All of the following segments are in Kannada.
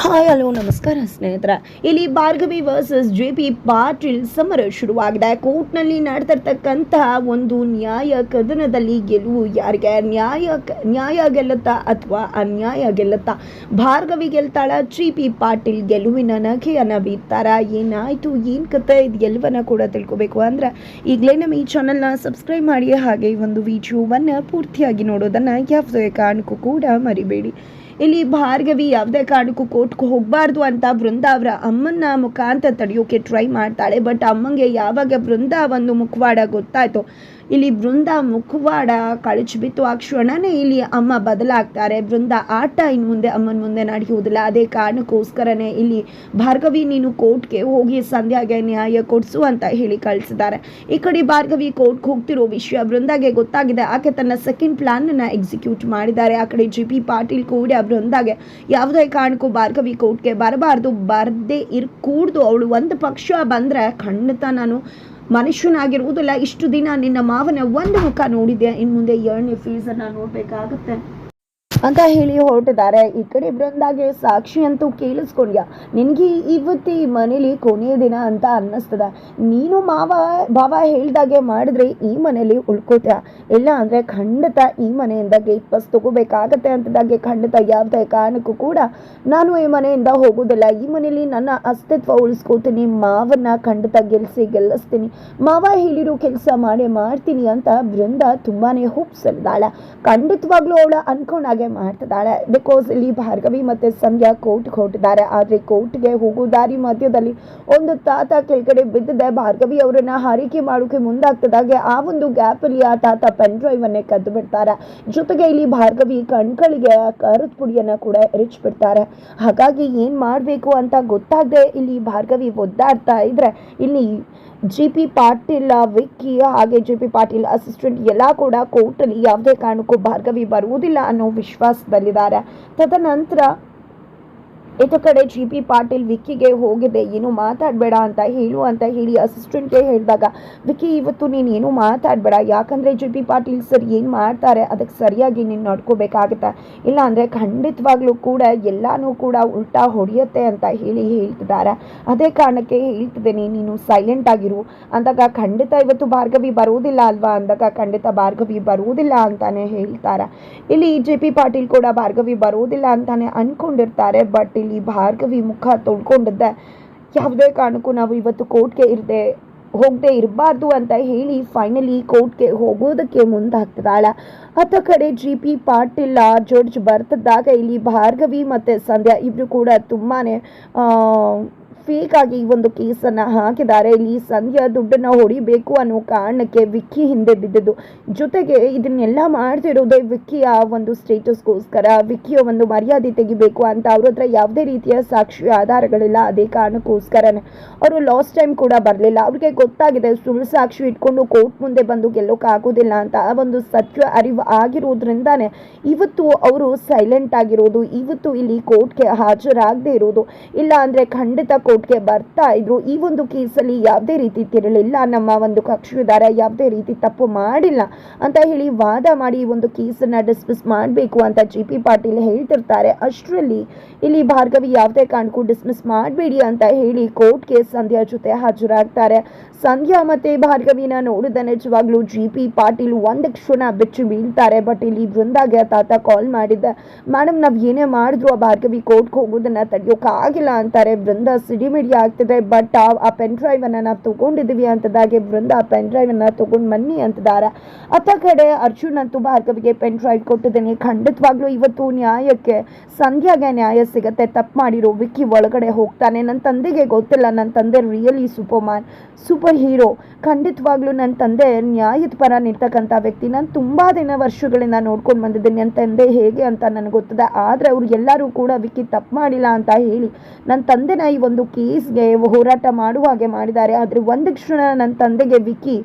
ಹಾಯ್, ಹಲೋ, ನಮಸ್ಕಾರ ಸ್ನೇಹಿತರ. ಇಲ್ಲಿ Bhargavi versus J P Patil ಸಮರ ಶುರುವಾಗಿದೆ. ಕೋರ್ಟ್ನಲ್ಲಿ ನಡೆದಿರ್ತಕ್ಕಂತಹ ಒಂದು ನ್ಯಾಯ ಕದನದಲ್ಲಿ ಗೆಲುವು ಯಾರಿಗೆ? ನ್ಯಾಯ ನ್ಯಾಯ ಗೆಲ್ಲುತ್ತಾ ಅಥವಾ ಅನ್ಯಾಯ ಗೆಲ್ಲುತ್ತಾ? ಭಾರ್ಗವಿ ಗೆಲ್ತಾಳ ಜಿ ಪಿ ಪಾಟೀಲ್ ಗೆಲುವಿನ ನಗೆಯನ್ನು ಬೀರ್ತಾರ ಏನಾಯಿತು, ಏನು ಕತೆ ಇದು ಎಲ್ಲವನ್ನ ಕೂಡ ತಿಳ್ಕೊಬೇಕು ಅಂದ್ರೆ ಈಗಲೇ ನಮ್ಮ ಈ ಚಾನಲ್ನ ಸಬ್ಸ್ಕ್ರೈಬ್ ಮಾಡಿ ಹಾಗೆ ಒಂದು ವಿಡಿಯೋವನ್ನು ಪೂರ್ತಿಯಾಗಿ ನೋಡೋದನ್ನು ಯಾವುದೇ ಕಾರಣಕ್ಕೂ ಕೂಡ ಮರಿಬೇಡಿ. ಇಲ್ಲಿ ಭಾರ್ಗವಿ ಯಾವುದೇ ಕಾರಣಕ್ಕೂ ಕೋರ್ಟ್ಗೆ ಹೋಗಬಾರ್ದು ಅಂತ ಬೃಂದ ಅವರ ಅಮ್ಮನ ಮುಖಾಂತರ ತಡೆಯೋಕೆ ಟ್ರೈ ಮಾಡ್ತಾಳೆ. ಬಟ್ ಅಮ್ಮಂಗೆ ಯಾವಾಗ ಬೃಂದ ಒಂದು ಮುಖವಾಡ ಗೊತ್ತಾಯ್ತು, ಇಲ್ಲಿ ಬೃಂದ ಮುಖವಾಡ ಕಳಚಿಬಿತ್ತು ಆ ಕ್ಷಣನೇ ಇಲ್ಲಿ ಅಮ್ಮ ಬದಲಾಗ್ತಾರೆ. ಬೃಂದ ಆಟ ಇನ್ನು ಮುಂದೆ ಅಮ್ಮನ ಮುಂದೆ ನಡೆಯುವುದಿಲ್ಲ. ಅದೇ ಕಾರಣಕ್ಕೋಸ್ಕರನೇ ಇಲ್ಲಿ ಭಾರ್ಗವಿ, ನೀನು ಕೋರ್ಟ್ಗೆ ಹೋಗಿ ಸಂಧ್ಯಾಗೆ ನ್ಯಾಯ ಕೊಡಿಸು ಅಂತ ಹೇಳಿ ಕಳಿಸಿದ್ದಾರೆ. ಈ ಕಡೆ ಭಾರ್ಗವಿ ಕೋರ್ಟ್ಗೆ ಹೋಗ್ತಿರೋ ವಿಷಯ ಬೃಂದಾಗೆ ಗೊತ್ತಾಗಿದೆ. ಆಕೆ ತನ್ನ ಸೆಕೆಂಡ್ ಪ್ಲಾನನ್ನು ಎಕ್ಸಿಕ್ಯೂಟ್ ಮಾಡಿದ್ದಾರೆ. ಆ ಕಡೆ ಜಿ ಪಿ ಪಾಟೀಲ್ ಕೂಡ ಬೃಂದಾಗೆ ಯಾವುದೇ ಕಾರಣಕ್ಕೂ ಭಾರ್ಗವಿ ಕೋರ್ಟ್ಗೆ ಬರಬಾರ್ದು. ಬರದೇ ಇರ್ಕೂಡ್ದು ಅವಳು ಒಂದು ಪಕ್ಷ ಬಂದರೆ ಖಂಡಿತ ನಾನು ಮನುಷ್ಯನಾಗಿರುವುದಿಲ್ಲ. ಇಷ್ಟು ದಿನ ನಿನ್ನ ಮಾವನ ಒಂದು ಮುಖ ನೋಡಿದ್ದೆ ಇನ್ನು ಮುಂದೆ ಎರಡನೇ ಫೀಸನ್ನು ನೋಡಬೇಕಾಗುತ್ತೆ. ಅಂತ ಹೇಳಿ ಹೊರಟಿದ್ದಾರೆ. ಈ ಕಡೆ ಬೃಂದಾಗೆ ಸಾಕ್ಷಿ ಅಂತೂ ಕೇಳಿಸ್ಕೊಂಡ್ಯ. ನಿನಗೆ ಇವತ್ತು ಈ ಮನೇಲಿ ಕೊನೆಯ ದಿನ ಅಂತ ಅನ್ನಿಸ್ತದ. ನೀನು ಮಾವ, ಭಾವ ಹೇಳ್ದಾಗೆ ಮಾಡಿದ್ರೆ ಈ ಮನೇಲಿ ಉಳ್ಕೋತ್ಯ. ಇಲ್ಲ ಅಂದರೆ ಖಂಡಿತ ಈ ಮನೆಯಿಂದ ಗೇಟ್ ಪಾಸ್ ತಗೋಬೇಕಾಗತ್ತೆ ಅಂತದಾಗೆ ಖಂಡಿತ ಯಾವುದೇ ಕಾರಣಕ್ಕೂ ಕೂಡ ನಾನು ಈ ಮನೆಯಿಂದ ಹೋಗೋದಿಲ್ಲ. ಈ ಮನೇಲಿ ನನ್ನ ಅಸ್ತಿತ್ವ ಉಳಿಸ್ಕೋತೀನಿ. ಮಾವನ್ನ ಖಂಡಿತ ಗೆಲ್ಲಿಸಿ ಗೆಲ್ಲಿಸ್ತೀನಿ. ಮಾವ ಹೇಳಿರೋ ಕೆಲಸ ಮಾಡೇ, ಮಾಡ್ತೀನಿ ಅಂತ ಬೃಂದ ತುಂಬಾನೇ ಹೋಪ್ಸಲ್ದಾಳ ಖಂಡಿತವಾಗ್ಲೂ ಅವಳ ಅನ್ಕೊಂಡಾಗೆ ಮಾಡ್ತಿದ್ದಾಳೆ. ಬಿಕಾಸ್ ಇಲ್ಲಿ ಭಾರ್ಗವಿ ಮತ್ತು ಸಂಧ್ಯಾ ಕೋರ್ಟ್ಗೆ ಹೊರಟಿದ್ದಾರೆ. ಆದರೆ ಕೋರ್ಟ್ಗೆ ಹೋಗೋ ದಾರಿ ಮಧ್ಯದಲ್ಲಿ ಒಂದು ತಾತ ಕೆಳಗಡೆ ಬಿದ್ದಿದೆ. ಭಾರ್ಗವಿ ಅವರನ್ನ ಹಾರಿಕೆ ಮಾಡೋಕೆ ಮುಂದಾಗ್ತಿದ್ದಾಗೆ. ಆ ಒಂದು ಗ್ಯಾಪಲ್ಲಿ ಆ ತಾತ ಪೆನ್ ಡ್ರೈವ್ ಅನ್ನೇ ಕದ್ದು ಬಿಡ್ತಾರೆ. ಜೊತೆಗೆ ಇಲ್ಲಿ ಭಾರ್ಗವಿ ಕಣ್ಗಳಿಗೆ ಕರದ ಪುಡಿಯನ್ನು ಕೂಡ ಎರಚ್ ಬಿಡ್ತಾರೆ ಹಾಗಾಗಿ ಏನ್ ಮಾಡಬೇಕು ಅಂತ ಗೊತ್ತಾಗದೆ ಇಲ್ಲಿ ಭಾರ್ಗವಿ ಒದ್ದಾಡ್ತಾ ಇದ್ರೆ ಇಲ್ಲಿ ಜಿ ಪಿ ಪಾಟೀಲ್ ವಿಕ್ಕಿ ಹಾಗೆ ಜಿ ಪಿ ಪಾಟೀಲ್ ಅಸಿಸ್ಟೆಂಟ್ ಎಲ್ಲ ಕೂಡ ಕೋರ್ಟಲ್ಲಿ ಯಾವುದೇ ಕಾರಣಕ್ಕೂ ಭಾರ್ಗವಿ ಬರುವುದಿಲ್ಲ ಅನ್ನೋ ವಿಶ್ವಾಸದಲ್ಲಿದ್ದಾರೆ. ತದನಂತರ ಇತ್ತ ಕಡೆ ಜಿ ಪಿ ಪಾಟೀಲ್ ವಿಕ್ಕಿಗೆ ಹೋಗಿದೆ, ಏನು ಮಾತಾಡಬೇಡ ಅಂತ ಹೇಳು ಅಂತ ಹೇಳಿ ಅಸಿಸ್ಟೆಂಟ್ಗೆ ಹೇಳಿದಾಗ, ವಿಕ್ಕಿ, ಇವತ್ತು ನೀನು ಏನು ಮಾತಾಡಬೇಡ, ಯಾಕಂದರೆ ಜಿ ಪಿ ಪಾಟೀಲ್ ಸರ್ ಏನು ಮಾಡ್ತಾರೆ, ಅದಕ್ಕೆ ಸರಿಯಾಗಿ ನೀನು ನೋಡ್ಕೋಬೇಕಾಗತ್ತೆ. ಇಲ್ಲ ಅಂದರೆ ಖಂಡಿತವಾಗ್ಲೂ ಕೂಡ ಎಲ್ಲನೂ ಕೂಡ ಉಲ್ಟಾ ಹೊಡೆಯುತ್ತೆ ಅಂತ ಹೇಳಿ ಹೇಳ್ತಿದ್ದಾರೆ. ಅದೇ ಕಾರಣಕ್ಕೆ ಹೇಳ್ತಿದ್ದೇನೆ, ನೀನು ಸೈಲೆಂಟ್ ಆಗಿರು. ಅಂದಾಗ ಖಂಡಿತ ಇವತ್ತು ಭಾರ್ಗವಿ ಬರುವುದಿಲ್ಲ ಅಲ್ವಾ? ಅಂದಾಗ ಖಂಡಿತ ಭಾರ್ಗವಿ ಬರುವುದಿಲ್ಲ ಅಂತಾನೆ ಹೇಳ್ತಾರೆ. ಇಲ್ಲಿ ಜೆ ಪಿ ಪಾಟೀಲ್ ಕೂಡ ಭಾರ್ಗವಿ ಬರುವುದಿಲ್ಲ ಅಂತಾನೆ ಅಂದ್ಕೊಂಡಿರ್ತಾರೆ ಬಟ್ ಇಲ್ಲಿ ಭಾರ್ಗವಿ ಮುಖ ತೊಳ್ಕೊಂಡಿದ್ದೆ ಯಾವುದೇ ಕಾರಣಕ್ಕೂ ನಾವು ಇವತ್ತು ಕೋರ್ಟ್ಗೆ ಇರದೆ, ಹೋಗದೆ ಇರಬಾರ್ದು ಅಂತ ಹೇಳಿ ಫೈನಲಿ ಕೋರ್ಟ್ಗೆ ಹೋಗೋದಕ್ಕೆ ಮುಂದಾಗ್ತದಾಳ ಅತ್ತ ಕಡೆ ಜಿ ಪಿ ಪಾಟೀಲ ಜಡ್ಜ್ ಬರ್ತಿದ್ದಾಗ ಇಲ್ಲಿ ಭಾರ್ಗವಿ ಮತ್ತು ಸಂಧ್ಯಾ ಇಬ್ಬರು ಕೂಡ ತುಂಬಾನೇ ಫೇಕ್ ಆಗಿ ಈ ಒಂದು ಕೇಸನ್ನ ಹಾಕಿದ್ದಾರೆ. ಇಲ್ಲಿ ಸಂಧ್ಯಾ ದುಡ್ಡನ್ನ ಹೊಡಿಬೇಕು ಅನ್ನೋ ಕಾರಣಕ್ಕೆ ವಿಕ್ಕಿ ಹಿಂದೆ ಬಿದ್ದಿದ್ದು. ಜೊತೆಗೆ ಇದನ್ನೆಲ್ಲ ಮಾಡ್ತಿರೋದೇ ವಿಕ್ಕಿಯ ಒಂದು ಸ್ಟೇಟಸ್ಗೋಸ್ಕರ ವಿಕ್ಕಿಯ ಒಂದು ಮರ್ಯಾದೆ ತೆಗಿಬೇಕು ಅಂತ ಅವ್ರ ಹತ್ರ ಯಾವುದೇ ರೀತಿಯ ಸಾಕ್ಷಿ ಆಧಾರಗಳಿಲ್ಲ. ಅದೇ ಕಾರಣಕ್ಕೋಸ್ಕರನೇ. ಅವರು ಲಾಸ್ಟ್ ಟೈಮ್ ಕೂಡ ಬರಲಿಲ್ಲ. ಅವ್ರಿಗೆ ಗೊತ್ತಾಗಿದೆ ಸುಳ್ಳು ಸಾಕ್ಷಿ ಇಟ್ಕೊಂಡು ಕೋರ್ಟ್ ಮುಂದೆ ಬಂದು ಗೆಲ್ಲೋಕ್ಕಾಗೋದಿಲ್ಲ ಅಂತ. ಆ ಒಂದು ಸತ್ಯ ಅರಿವು ಆಗಿರೋದ್ರಿಂದಾನೇ ಇವತ್ತು ಅವರು ಸೈಲೆಂಟ್ ಆಗಿರೋದು. ಇವತ್ತು ಇಲ್ಲಿ ಕೋರ್ಟ್ಗೆ ಹಾಜರಾಗದೇ ಇರೋದು. ಇಲ್ಲ ಅಂದರೆ ಖಂಡಿತ ಕೋರ್ಟ್ಗೆ ಬರ್ತಾ ಇದ್ರು. ಈ ಒಂದು ಕೇಸಲ್ಲಿ ಯಾವುದೇ ರೀತಿ ತಿರಳಿಲ್ಲ. ನಮ್ಮ ಒಂದು ಕಕ್ಷಿದಾರ ಯಾವುದೇ ರೀತಿ ತಪ್ಪು ಮಾಡಿಲ್ಲ ಅಂತ ಹೇಳಿ ವಾದ ಮಾಡಿ ಈ ಒಂದು ಕೇಸನ್ನು ಡಿಸ್ಮಿಸ್ ಮಾಡಬೇಕು ಅಂತ ಜಿ ಪಿ ಪಾಟೀಲ್ ಹೇಳ್ತಿರ್ತಾರೆ. ಅಷ್ಟರಲ್ಲಿ ಇಲ್ಲಿ ಭಾರ್ಗವಿ ಯಾವುದೇ ಕಾರಣಕ್ಕೂ ಡಿಸ್ಮಿಸ್ ಮಾಡಬೇಡಿ ಅಂತ ಹೇಳಿ ಕೋರ್ಟ್ಗೆ ಸಂಧ್ಯಾ ಜೊತೆ ಹಾಜರಾಗ್ತಾರೆ. ಸಂಧ್ಯಾ ಮತ್ತೆ ಭಾರ್ಗವಿನ ನೋಡಿದ ನಿಜವಾಗ್ಲೂ ಜಿ ಪಿ ಪಾಟೀಲ್ ಒಂದು ಕ್ಷಣ ಬೆಚ್ಚಿ ಬೀಳ್ತಾರೆ. ಬಟ್ ಇಲ್ಲಿ ಬೃಂದಾಗೆ ತಾತ ಕಾಲ್ ಮಾಡಿದ್ದ ಮೇಡಮ್ ನಾವು ಏನೇ ಮಾಡಿದ್ರು ಆ ಭಾರ್ಗವಿ ಕೋರ್ಟ್ಗೆ ಹೋಗೋದನ್ನ ತಡೆಯೋಕ್ಕಾಗಿಲ್ಲ ಅಂತಾರೆ ಬೃಂದ ಸಿಡಿಮಿಡಿ ಆಗ್ತಿದೆ, ಬಟ್ ಆ ಪೆನ್ ಡ್ರೈವ್ ಅನ್ನ ನಾವು ತೊಗೊಂಡಿದ್ದೀವಿ ಅಂತದಾಗೆ ಬೃಂದ ಆ ಪೆನ್ ಡ್ರೈವ್ ಅನ್ನ ತಗೊಂಡ್ ಬನ್ನಿ ಅಂತಿದ್ದಾರೆ ಅತ್ತ ಕಡೆ ಅರ್ಜುನ್ ಅಂತೂ ಭಾರ್ಗವಿಗೆ ಪೆನ್ ಡ್ರೈವ್ ಕೊಟ್ಟಿದ್ದೀನಿ. ಖಂಡಿತವಾಗ್ಲೂ ಇವತ್ತು ನ್ಯಾಯಕ್ಕೆ, ಸಂಧ್ಯಾಗೆ ನ್ಯಾಯ ಸಿಗತ್ತೆ. ತಪ್ಪು ಮಾಡಿರೋ ವಿಕ್ಕಿ ಒಳಗಡೆ ಹೋಗ್ತಾನೆ. ನನ್ನ ತಂದೆಗೆ ಗೊತ್ತಿಲ್ಲ. ನನ್ನ ತಂದೆ ರಿಯಲಿ ಸೂಪರ್ ಸೂಪರ್ ಹೀರೋ. ಖಂಡಿತವಾಗ್ಲೂ ನನ್ನ ತಂದೆ ನ್ಯಾಯದ ಪರ ನಿರ್ತಕ್ಕಂಥ ವ್ಯಕ್ತಿ. ನಾನು ತುಂಬ ದಿನ ವರ್ಷಗಳಿಂದ ನೋಡ್ಕೊಂಡು ಬಂದಿದ್ದೀನಿ. ನನ್ನ ತಂದೆ ಹೇಗೆ ಅಂತ ನನಗೆ ಗೊತ್ತದೆ. ಆದರೆ ಅವ್ರು ಎಲ್ಲರೂ ಕೂಡ ವಿಕ್ಕಿ ತಪ್ಪು ಮಾಡಿಲ್ಲ ಅಂತ ಹೇಳಿ ನನ್ನ ತಂದೆನ ಈ ಒಂದು ಕೇಸ್ಗೆ ಹೋರಾಟ ಮಾಡುವ ಹಾಗೆ ಮಾಡಿದ್ದಾರೆ. ಆದರೆ ಒಂದು ಕ್ಷಣ ನನ್ನ ತಂದೆಗೆ ವಿಕ್ಕಿ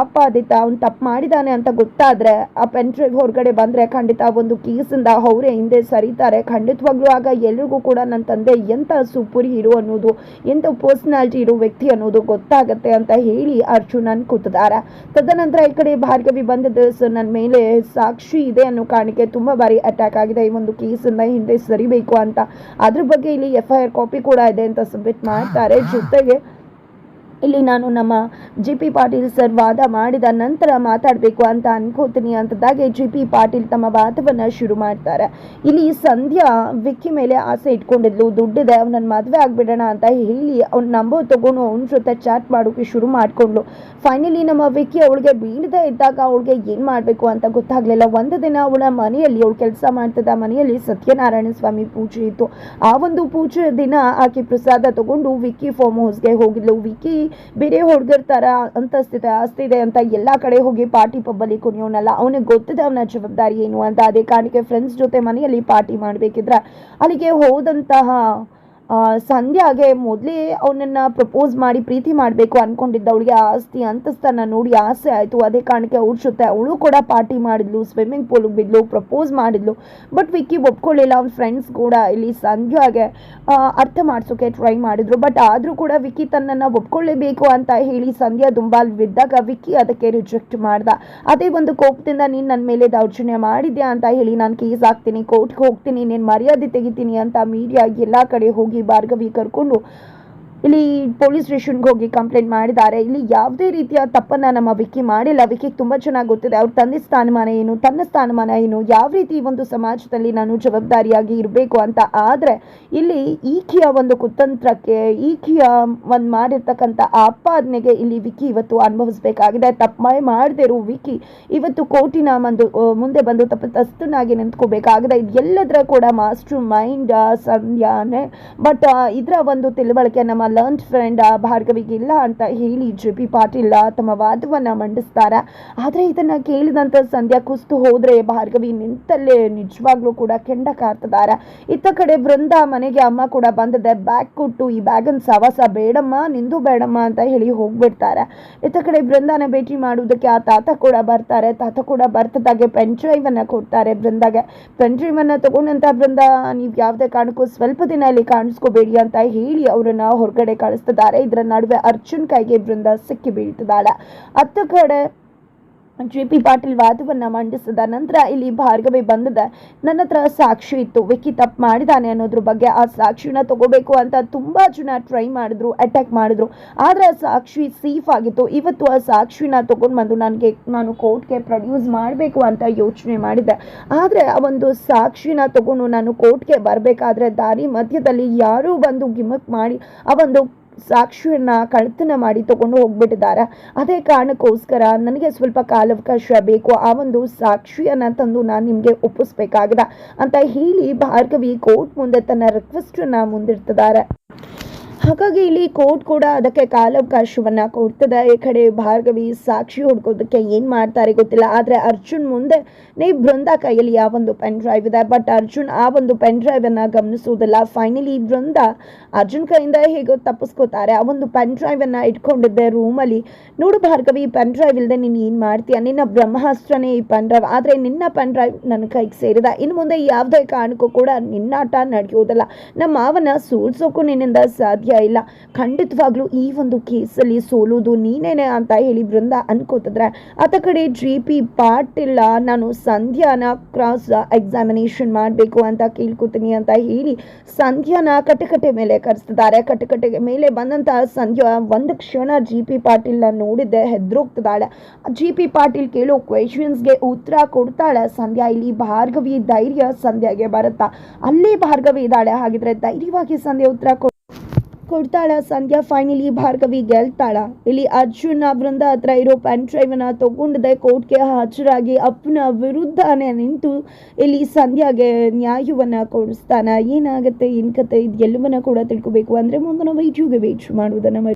ಆಪಾದಿತ ಅವ್ನು ತಪ್ಪು ಮಾಡಿದ್ದಾನೆ ಅಂತ ಗೊತ್ತಾದರೆ ಆ ಡ್ರೈವ್ ಹೊರಗಡೆ ಬಂದರೆ ಖಂಡಿತ ಒಂದು ಕೀಸಿಂದ ಅವರೇ ಹಿಂದೆ ಸರಿತಾರೆ. ಖಂಡಿತವಾಗ್ಲೂ ಆಗ ಎಲ್ರಿಗೂ ಕೂಡ ನನ್ನ ತಂದೆ ಎಂಥ ಸೂಪರ್ ಹೀರೋ ಅನ್ನೋದು ಎಂಥ ಪರ್ಸ್ನಾಲಿಟಿ ಇರೋ ವ್ಯಕ್ತಿ ಅನ್ನೋದು ಗೊತ್ತಾಗತ್ತೆ ಅಂತ ಹೇಳಿ ಅರ್ಜುನನ್ ಕೂತಿದ್ದಾರೆ. ತದನಂತರ ಈ ಕಡೆ ಭಾರ್ಗವಿ ಬಂದಿದ್ದು ಸೊ ನನ್ನ ಮೇಲೆ ಸಾಕ್ಷಿ ಇದೆ ಅನ್ನೋ ಕಾರಣಕ್ಕೆ ತುಂಬ ಬಾರಿ ಅಟ್ಯಾಕ್ ಆಗಿದೆ. ಈ ಒಂದು ಕೇಸಿಂದ ಹಿಂದೆ ಸರಿಬೇಕು ಅಂತ. ಅದ್ರ ಬಗ್ಗೆ ಇಲ್ಲಿ ಎಫ್ ಐ ಆರ್ ಕಾಪಿ ಕೂಡ ಇದೆ ಅಂತ ಸಬ್ಮಿಟ್ ಮಾಡ್ತಾರೆ. ಜೊತೆಗೆ ಇಲ್ಲಿ ನಾನು ನಮ್ಮ ಜಿ ಪಿ ಪಾಟೀಲ್ ಸರ್ ವಾದ ಮಾಡಿದ ನಂತರ ಮಾತಾಡಬೇಕು ಅಂತ ಅನ್ಕೋತೀನಿ ಅಂತದಾಗೆ ಜಿ ಪಿ ಪಾಟೀಲ್ ತಮ್ಮ ವಾದವನ್ನು ಶುರು ಮಾಡ್ತಾರೆ. ಇಲ್ಲಿ ಸಂಧ್ಯಾ ವಿಕ್ಕಿ ಮೇಲೆ ಆಸೆ ಇಟ್ಕೊಂಡಿದ್ಲು. ದುಡ್ಡಿದೆ ಅವನನ್ನು ಮದುವೆ ಆಗ್ಬಿಡೋಣ ಅಂತ ಹೇಳಿ ಅವ್ನ ನಂಬರ್ ತಗೊಂಡು ಅವನ ಜೊತೆ ಚಾಟ್ ಮಾಡೋಕೆ ಶುರು ಮಾಡ್ಕೊಂಡ್ಲು ಫೈನಲಿ ನಮ್ಮ ವಿಕ್ಕಿ ಅವಳಿಗೆ ಬೀಳದೆ ಇದ್ದಾಗ ಅವಳಿಗೆ ಏನು ಮಾಡಬೇಕು ಅಂತ ಗೊತ್ತಾಗ್ಲಿಲ್ಲ. ಒಂದು ದಿನ ಅವಳ ಮನೆಯಲ್ಲಿ ಅವಳು ಕೆಲಸ ಮಾಡ್ತಿದ್ದ ಮನೆಯಲ್ಲಿ ಸತ್ಯನಾರಾಯಣ ಸ್ವಾಮಿ ಪೂಜೆ ಇತ್ತು. ಆ ಒಂದು ಪೂಜೆ ದಿನ ಆಕೆ ಪ್ರಸಾದ ತಗೊಂಡು ವಿಕ್ಕಿ ಫಾರ್ಮ್ ಹೌಸ್ಗೆ ಹೋಗಿದ್ಲು. ವಿಕ್ಕಿ ಬೇರೆ ಹುಡುಗರ ಥರ ಅಂತಸ್ತಿದೆ ಆಸ್ತಿದೆ ಅಂತ ಎಲ್ಲ ಕಡೆ ಹೋಗಿ ಪಾರ್ಟಿ ಪಬ್ಬಲ್ಲಿ ಕುಣಿಯೋನಲ್ಲ, ಅವನಿಗೆ ಗೊತ್ತಿದೆ ಅವನ ಜವಾಬ್ದಾರಿ ಏನು ಅಂತ. ಅದೇ ಕಾರಣಕ್ಕೆ ಫ್ರೆಂಡ್ಸ್ ಜೊತೆ ಮನೆಯಲ್ಲಿ ಪಾರ್ಟಿ ಮಾಡಬೇಕಿದ್ರೆ ಅಲ್ಲಿಗೆ ಹೋದಂತಹ ಸಂಧ್ಯಾಗೆ ಮೊದಲೇ ಅವನನ್ನು ಪ್ರಪೋಸ್ ಮಾಡಿ ಪ್ರೀತಿ ಮಾಡಬೇಕು ಅನ್ಕೊಂಡಿದ್ದ ಅವಳಿಗೆ ಆಸ್ತಿ ಅಂತಸ್ತನ್ನ ನೋಡಿ ಆಸೆ ಆಯಿತು. ಅದೇ ಕಾರಣಕ್ಕೆ ಅವ್ರ ಜೊತೆ ಅವಳು ಕೂಡ ಪಾರ್ಟಿ ಮಾಡಿದ್ಲು ಸ್ವಿಮ್ಮಿಂಗ್ ಪೂಲ್ಗೆ ಬಿದ್ಲು ಪ್ರಪೋಸ್ ಮಾಡಿದ್ಲು. ಬಟ್ ವಿಕ್ಕಿ ಒಪ್ಕೊಳ್ಳಿಲ್ಲ, ಅವ್ನ ಫ್ರೆಂಡ್ಸ್ ಕೂಡ ಇಲ್ಲಿ ಸಂಧ್ಯಾಗೆ ಅರ್ಥ ಮಾಡಿಸೋಕೆ ಟ್ರೈ ಮಾಡಿದ್ರು. ಬಟ್ ಆದರೂ ಕೂಡ ವಿಕ್ಕಿ ತನ್ನನ್ನು ಒಪ್ಕೊಳ್ಳೇಬೇಕು ಅಂತ ಹೇಳಿ ಸಂಧ್ಯಾ ದುಂಬಾಲ್ ಬಿದ್ದಾಗ ವಿಕ್ಕಿ ಅದಕ್ಕೆ ರಿಜೆಕ್ಟ್ ಮಾಡ್ದ. ಅದೇ ಒಂದು ಕೋಪದಿಂದ, ನೀನು ನನ್ನ ಮೇಲೆ ದೌರ್ಜನ್ಯ ಮಾಡಿದ್ಯಾ? ಅಂತ ಹೇಳಿ, ನಾನು ಕೇಸ್ ಹಾಕ್ತೀನಿ ಕೋರ್ಟ್ಗೆ ಹೋಗ್ತೀನಿ, ನೀನು ಮರ್ಯಾದೆ ತೆಗಿತೀನಿ ಅಂತ ಮೀಡಿಯಾ ಎಲ್ಲ ಕಡೆ ಹೋಗಿ ಭಾರ್ಗವಿ ಕರ್ಕೊಂಡು ಇಲ್ಲಿ ಪೊಲೀಸ್ ಸ್ಟೇಷನ್ಗೆ ಹೋಗಿ ಕಂಪ್ಲೇಂಟ್ ಮಾಡಿದ್ದಾರೆ. ಇಲ್ಲಿ ಯಾವುದೇ ರೀತಿಯ ತಪ್ಪನ್ನು ನಮ್ಮ ವಿಕ್ಕಿ ಮಾಡಿಲ್ಲ. ವಿಕ್ಕಿಗೆ ತುಂಬ ಚೆನ್ನಾಗಿ ಗೊತ್ತಿದೆ. ಅವ್ರ ತಂದೆ ಸ್ಥಾನಮಾನ ಏನು, ತನ್ನ ಸ್ಥಾನಮಾನ ಏನು, ಯಾವ ರೀತಿ ಒಂದು ಸಮಾಜದಲ್ಲಿ ನಾನು ಜವಾಬ್ದಾರಿಯಾಗಿ ಇರಬೇಕು ಅಂತ ಆದರೆ ಇಲ್ಲಿ ಈಕೆಯ ಒಂದು ಕುತಂತ್ರಕ್ಕೆ, ಈಕೆಯ ಒಂದು ಮಾಡಿರ್ತಕ್ಕಂಥ ಆಪಾದನೆಗೆ ಇಲ್ಲಿ ವಿಕ್ಕಿ ಇವತ್ತು ಅನುಭವಿಸಬೇಕಾಗಿದೆ. ತಪ್ಪೇ ಮಾಡದೇ ಇರೋ ವಿಕ್ಕಿ ಇವತ್ತು ಕೋಟಿನ ಒಂದು ಮುಂದೆ ಬಂದು ತಪ್ಪಿತಸ್ಥನಾಗಿ ನಿಂತ್ಕೋಬೇಕಾಗಿದೆ. ಇದೆಲ್ಲದರ ಕೂಡ ಮಾಸ್ಟರ್ ಮೈಂಡ್ ಸಂಧ್ಯಾನೆ. ಬಟ್ ಇದರ ಒಂದು ತಿಳುವಳಿಕೆ ನಮ್ಮ ಲರ್ನ್ ಫ್ರೆಂಡ್ ಭಾರ್ಗವಿಗೆ ಇಲ್ಲ ಅಂತ ಹೇಳಿ ಜೆ ಪಿ ಪಾಟೀಲ್ ತಮ್ಮ ವಾದವನ್ನು ಮಂಡಿಸ್ತಾರೆ. ಆದರೆ ಇದನ್ನು ಕೇಳಿದಂಥ ಸಂಧ್ಯಾ ಕುಸ್ತು ಹೋದರೆ ಭಾರ್ಗವಿ ನಿಂತಲ್ಲೇ ನಿಜವಾಗ್ಲೂ ಕೂಡ ಕೆಂಡ ಕಾರ್ತಿದ್ದಾರೆ ಇತ್ತ ಕಡೆ ಬೃಂದ ಮನೆಗೆ ಅಮ್ಮ ಕೂಡ ಬಂದದೆ. ಬ್ಯಾಗ್ ಕೊಟ್ಟು ಈ ಬ್ಯಾಗನ್ ಸವಾಸ ಬೇಡಮ್ಮ, ನಿಂದು ಬೇಡಮ್ಮ ಅಂತ ಹೇಳಿ ಹೋಗ್ಬಿಡ್ತಾರೆ. ಇತ್ತ ಕಡೆ ಬೃಂದಾನ ಭೇಟಿ ಮಾಡುವುದಕ್ಕೆ ಆ ತಾತ ಕೂಡ ಬರ್ತಾರೆ. ತಾತ ಕೂಡ ಬರ್ತದಾಗೆ ಪೆನ್ ಡ್ರೈವ್ ಅನ್ನ ಕೊಡ್ತಾರೆ ಬೃಂದಾಗೆ ಪೆನ್ ಡ್ರೈವ್ ಅನ್ನ ತಗೊಂಡಂತ ಬೃಂದ ನೀವು ಯಾವುದೇ ಕಾರಣಕ್ಕೂ ಸ್ವಲ್ಪ ದಿನ ಇಲ್ಲಿ ಕಾಣಿಸ್ಕೋಬೇಡಿ ಅಂತ ಹೇಳಿ ಅವರನ್ನು ಹೊರಗಡೆ ಕಳಿಸ್ತಿದ್ದಾರೆ ಇದರ ನಡುವೆ ಅರ್ಜುನ್ ಕೈಗೆ ಬೃಂದ ಸಿಕ್ಕಿ ಬೀಳ್ತಿದ್ದಾಳೆ ಹತ್ತು ಕಡೆ ಜೆ ಪಿ ಪಾಟೀಲ್ ವಾದವನ್ನು ಮಂಡಿಸಿದ ನಂತರ ಇಲ್ಲಿ ಭಾರ್ಗವಿ ಬಂದಿದೆ, ನನ್ನ ಹತ್ರ ಸಾಕ್ಷಿ ಇತ್ತು ವಿಕ್ಕಿ ತಪ್ಪು ಮಾಡಿದ್ದಾನೆ ಅನ್ನೋದ್ರ ಬಗ್ಗೆ ಆ ಸಾಕ್ಷಿನ ತಗೋಬೇಕು ಅಂತ ತುಂಬ ಜನ ಟ್ರೈ ಮಾಡಿದ್ರು ಅಟ್ಯಾಕ್ ಮಾಡಿದ್ರು. ಆದರೆ ಆ ಸಾಕ್ಷಿ ಸೇಫ್ ಆಗಿತ್ತು. ಇವತ್ತು ಆ ಸಾಕ್ಷಿನ ತಗೊಂಡು ಬಂದು ನನಗೆ, ನಾನು ಕೋರ್ಟ್ಗೆ ಪ್ರೊಡ್ಯೂಸ್ ಮಾಡಬೇಕು ಅಂತ ಯೋಚನೆ ಮಾಡಿದ್ದೆ ಆದರೆ ಆ ಒಂದು ಸಾಕ್ಷಿನ ತಗೊಂಡು ನಾನು ಕೋರ್ಟ್ಗೆ ಬರಬೇಕಾದ್ರೆ ದಾರಿ ಮಧ್ಯದಲ್ಲಿ ಯಾರೂ ಬಂದು ಗಿಮಕ್ ಮಾಡಿ ಆ ಒಂದು ಸಾಕ್ಷಿಯನ್ನ ಕಳ್ತನ ಮಾಡಿ ತಗೊಂಡು ಹೋಗ್ಬಿಟ್ಟಿದ್ದಾರೆ. ಅದೇ ಕಾರಣಕ್ಕೋಸ್ಕರ ನನಗೆ ಸ್ವಲ್ಪ ಕಾಲಾವಕಾಶ ಬೇಕು. ಆ ಒಂದು ಸಾಕ್ಷಿಯನ್ನ ತಂದು ನಾನು ನಿಮಗೆ ಒಪ್ಪಿಸ್ಬೇಕಾಗಿದೆ ಅಂತ ಹೇಳಿ ಭಾರ್ಗವಿ ಕೋರ್ಟ್ ಮುಂದೆ ತನ್ನ ರಿಕ್ವೆಸ್ಟನ್ನು ಮುಂದಿಡ್ತಿದ್ದಾರೆ. ಹಾಗಾಗಿ ಇಲ್ಲಿ ಕೋರ್ಟ್ ಕೂಡ ಅದಕ್ಕೆ ಕಾಲಾವಕಾಶವನ್ನ ಕೊಡ್ತದೆ. ಈ ಕಡೆ ಭಾರ್ಗವಿ ಸಾಕ್ಷಿ ಹುಡ್ಕೋದಕ್ಕೆ ಏನು ಮಾಡ್ತಾರೆ ಗೊತ್ತಿಲ್ಲ. ಆದ್ರೆ ಅರ್ಜುನ್ ಮುಂದೆ ನೀ ಬೃಂದ ಕೈಯಲ್ಲಿ ಯಾವ ಒಂದು ಪೆನ್ ಡ್ರೈವ್ ಇದೆ. ಬಟ್ ಅರ್ಜುನ್ ಆ ಒಂದು ಪೆನ್ ಡ್ರೈವ್ ಅನ್ನ ಗಮನಿಸುವುದಿಲ್ಲ. ಫೈನಲಿ ಬೃಂದ ಅರ್ಜುನ್ ಕೈಯಿಂದ ಹೇಗೋ ತಪ್ಪಿಸ್ಕೋತಾರೆ. ಆ ಒಂದು ಪೆನ್ ಡ್ರೈವ್ ಅನ್ನ ಇಟ್ಕೊಂಡಿದ್ದೆ ರೂಮಲ್ಲಿ ನೋಡು ಭಾರ್ಗವಿ ಪೆನ್ ಡ್ರೈವ್ ಇಲ್ಲದೆ ನೀನು ಏನು ಮಾಡ್ತೀಯ? ನಿನ್ನ ಬ್ರಹ್ಮಾಸ್ತ್ರನೇ ಈ ಪೆನ್ ಡ್ರೈವ್ ಆದ್ರೆ ನಿನ್ನ ಪೆನ್ ಡ್ರೈವ್ ನನ್ನ ಕೈಗೆ ಸೇರಿದ. ಇನ್ನು ಮುಂದೆ ಯಾವುದೇ ಕಾರಣಕ್ಕೂ ಕೂಡ ನಿನ್ನಾಟ ನಡೆಯೋದಿಲ್ಲ. ನಮ್ಮ ಮಾವನ ಸೋಲ್ಸೋಕ್ಕೂ ನಿನ್ನಿಂದ ಸಾಧ್ಯ ಇಲ್ಲ. ಖಂಡಿತವಾಗ್ಲೂ ಈ ಒಂದು ಕೇಸಲ್ಲಿ ಸೋಲೋದು ನೀನೇನೆ ಅಂತ ಹೇಳಿ ಬೃಂದ ಅನ್ಕೋತಿದ್ರೆ, ಆತ ಕಡೆ ಜಿ ಪಿ ಪಾಟೀಲ್, ನಾನು ಸಂಧ್ಯಾನ ಕ್ರಾಸ್ ಎಕ್ಸಾಮಿನೇಷನ್ ಮಾಡಬೇಕು ಅಂತ ಕೇಳ್ಕೊತೀನಿ ಅಂತ ಹೇಳಿ ಸಂಧ್ಯಾನ ಕಟಕಟೆ ಮೇಲೆ ಕರೆಸ್ತಿದ್ದಾರೆ. ಕಟಕಟೆ ಮೇಲೆ ಬಂದಂತಹ ಸಂಧ್ಯಾ ಒಂದು ಕ್ಷಣ ಜಿ ಪಿ ಪಾಟೀಲ್ನ ನೋಡಿದ್ದೆ, ಹೆದ್ರೋಗ್ತಿದ್ದಾಳೆ. ಜಿ ಪಿ ಪಾಟೀಲ್ ಕೇಳೋ ಕ್ವೆಶನ್ಸ್ಗೆ ಉತ್ತರ ಕೊಡ್ತಾಳೆ ಸಂಧ್ಯಾ. ಇಲ್ಲಿ ಭಾರ್ಗವಿ ಧೈರ್ಯ ಸಂಧ್ಯಾಗೆ ಬರುತ್ತಾ? ಅಲ್ಲೇ ಭಾರ್ಗವಿ ಇದ್ದಾಳೆ. ಹಾಗಿದ್ರೆ ಧೈರ್ಯವಾಗಿ ಸಂಧ್ಯಾ ಉತ್ತರ ಕೊಡ್ತಾಳ. ಸಂಧ್ಯಾ ಫೈನಲಿ ಭಾರ್ಗವಿ ಗೆಲ್ತಾಳ. ಇಲ್ಲಿ ಅರ್ಜುನ್ ಬೃಂದ ಹತ್ರ ಇರೋ ಪೆನ್ ಡ್ರೈವನ್ನ ತಗೊಂಡಿದೆ ಕೋರ್ಟ್ಗೆ ಹಾಜರಾಗಿ ಅಪ್ಪನ ವಿರುದ್ಧನೇ ನಿಂತು ಇಲ್ಲಿ ಸಂಧ್ಯಾಗೆ ನ್ಯಾಯವನ್ನ ಕೊಡಿಸ್ತಾನ. ಏನಾಗುತ್ತೆ, ಏನ್ ಕತೆ, ಇದು ಕೂಡ ತಿಳ್ಕೊಬೇಕು. ಅಂದ್ರೆ ಮುಂದಿನ ವೈದ್ಯಗೆ ವೇಟ್ ಮಾಡುವುದನ್ನ.